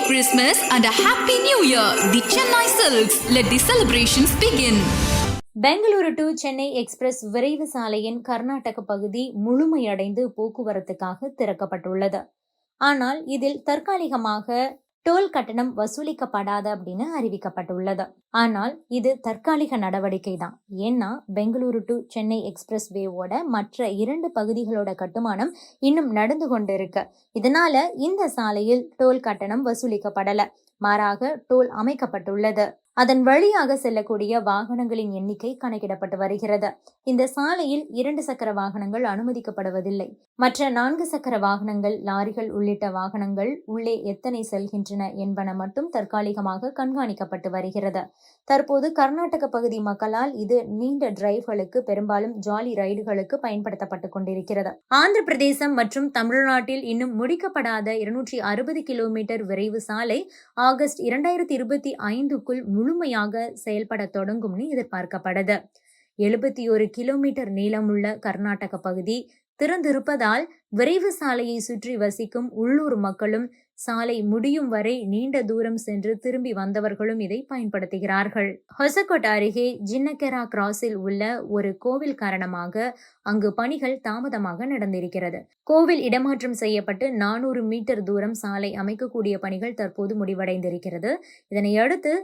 Christmas and a Happy New Year. The Chennai Silks. Let the celebrations begin. Bengaluru to Chennai express விரைவு சாலையின் கர்நாடக பகுதி முழுமையடைந்து போக்குவரத்துக்காக திறக்கப்பட்டுள்ளது ஆனால் இதில் தற்காலிகமாக டோல் கட்டணம் வசூலிக்கப்படாது அப்படின்னு அறிவிக்கப்பட்டுள்ளது. ஆனால் இது தற்காலிக நடவடிக்கை தான் ஏன்னா பெங்களூரு டு சென்னை எக்ஸ்பிரஸ் வேவோட மற்ற இரண்டு பகுதிகளோட கட்டுமானம் இன்னும் நடந்து கொண்டிருக்கு. இதனால இந்த சாலையில் டோல் கட்டணம் வசூலிக்கப்படல. மாறாக டோல் அமைக்கப்பட்டுள்ளது. அதன் வழியாக செல்லக்கூடிய வாகனங்களின் எண்ணிக்கை கணக்கிடப்பட்டு வருகிறது. இந்த சாலையில் இரண்டு சக்கர வாகனங்கள் அனுமதிக்கப்படுவதில்லை. மற்ற நான்கு சக்கர வாகனங்கள் லாரிகள் உள்ளிட்ட வாகனங்கள் உள்ளே எத்தனை செல்கின்றன என்பன மட்டும் தற்காலிகமாக கண்காணிக்கப்பட்டு வருகிறது. தற்போது கர்நாடக பகுதி மக்களால் இது நீண்ட டிரைவ்களுக்கு பெரும்பாலும் ஜாலி ரைடுகளுக்கு பயன்படுத்தப்பட்டு கொண்டிருக்கிறது. ஆந்திர பிரதேசம் மற்றும் தமிழ்நாட்டில் இன்னும் முடிக்கப்படாத இருநூற்றி அறுபது கிலோமீட்டர் விரைவு சாலை ஆகஸ்ட் இரண்டாயிரத்தி இருபத்தி ஐந்துக்குள் முழுமையாக செயல்பட தொடங்கும்னு எதிர்பார்க்கப்படுது. எழுபத்தி ஒரு கிலோமீட்டர் நீளமுள்ள கர்நாடக பகுதி திறந்திருப்பதால் விரைவு சாலையை சுற்றி வசிக்கும் உள்ளூர் மக்களும் சாலை முடியும் வரை நீண்ட தூரம் சென்று திரும்பி வந்தவர்களும் இதை பயன்படுத்துகிறார்கள். ஹொசகோட் அருகே ஜின்னகெரா கிராஸில் உள்ள ஒரு கோவில் காரணமாக அங்கு பணிகள் தாமதமாக நடந்திருக்கிறது. கோவில் இடமாற்றம் செய்யப்பட்டு நானூறு மீட்டர் தூரம் சாலை அமைக்கக்கூடிய பணிகள் தற்போது முடிவடைந்திருக்கிறது. இதனையடுத்து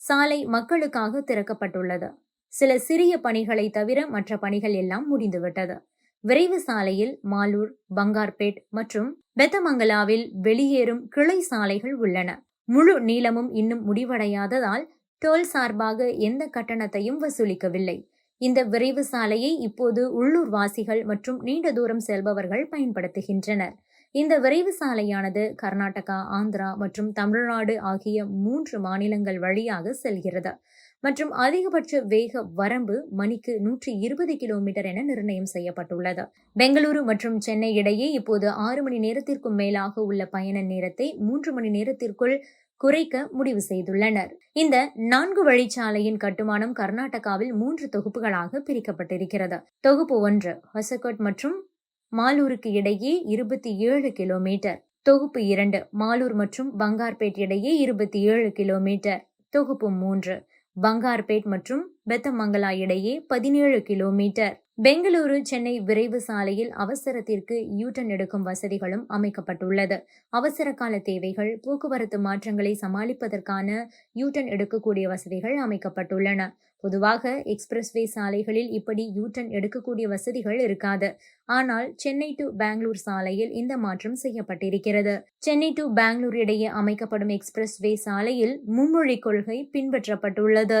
சாலை மக்களுக்காக திறக்கப்பட்டுள்ளது. சில சிறிய பணிகளை தவிர மற்ற பணிகள் எல்லாம் முடிந்துவிட்டது. விரைவு சாலையில் மாலூர் பங்கார்பேட் மற்றும் பெத்தமங்கலாவில் வெளியேறும் கிளை சாலைகள் உள்ளன. முழு நீளமும் இன்னும் முடிவடையாததால் டோல் சார்பாக எந்த கட்டணத்தையும் வசூலிக்கவில்லை. இந்த விரைவு சாலையை இப்போது உள்ளூர் வாசிகள் மற்றும் நீண்ட தூரம் செல்பவர்கள் பயன்படுத்துகின்றனர். இந்த விரைவு சாலையானது கர்நாடகா ஆந்திரா மற்றும் தமிழ்நாடு ஆகிய மூன்று மாநிலங்கள் வழியாக செல்கிறது. மற்றும் அதிகபட்ச வேக வரம்பு மணிக்கு நூற்றி இருபது கிலோமீட்டர் என நிர்ணயம் செய்யப்பட்டுள்ளது. பெங்களூரு மற்றும் சென்னை இடையே இப்போது ஆறு மணி நேரத்திற்கும் மேலாக உள்ள பயண நேரத்தை மூன்று மணி நேரத்திற்குள் குறைக்க முடிவு செய்துள்ளனர். இந்த நான்கு வழிச்சாலையின் கட்டுமானம் கர்நாடகாவில் மூன்று தொகுப்புகளாக பிரிக்கப்பட்டிருக்கிறது. தொகுப்பு ஒன்று ஹொசகோட் மற்றும் மாலூருக்கு இடையே இருபத்தி ஏழு கிலோமீட்டர். தொகுப்பு இரண்டு மாலூர் மற்றும் பங்கார்பேட் இடையே இருபத்தி ஏழு கிலோமீட்டர். தொகுப்பு மூன்று பங்கார்பேட் மற்றும் பெத்தமங்கலா இடையே பதினேழு கிலோமீட்டர். பெங்களூரு சென்னை விரைவு சாலையில் அவசரத்திற்கு யூட்டன் எடுக்கும் வசதிகளும் அமைக்கப்பட்டுள்ளது. அவசர கால தேவைகள் போக்குவரத்து மாற்றங்களை சமாளிப்பதற்கான யூட்டன் எடுக்கக்கூடிய வசதிகள் அமைக்கப்பட்டுள்ளன. பொதுவாக எக்ஸ்பிரஸ்வே சாலைகளில் இப்படி யூட்டன் எடுக்கக்கூடிய வசதிகள் இருக்காது. ஆனால் சென்னை டு பெங்களூர் சாலையில் இந்த மாற்றம் செய்யப்பட்டிருக்கிறது. சென்னை டு பெங்களூர் இடையே அமைக்கப்படும் எக்ஸ்பிரஸ்வே சாலையில் மும்மொழி கொள்கை பின்பற்றப்பட்டுள்ளது.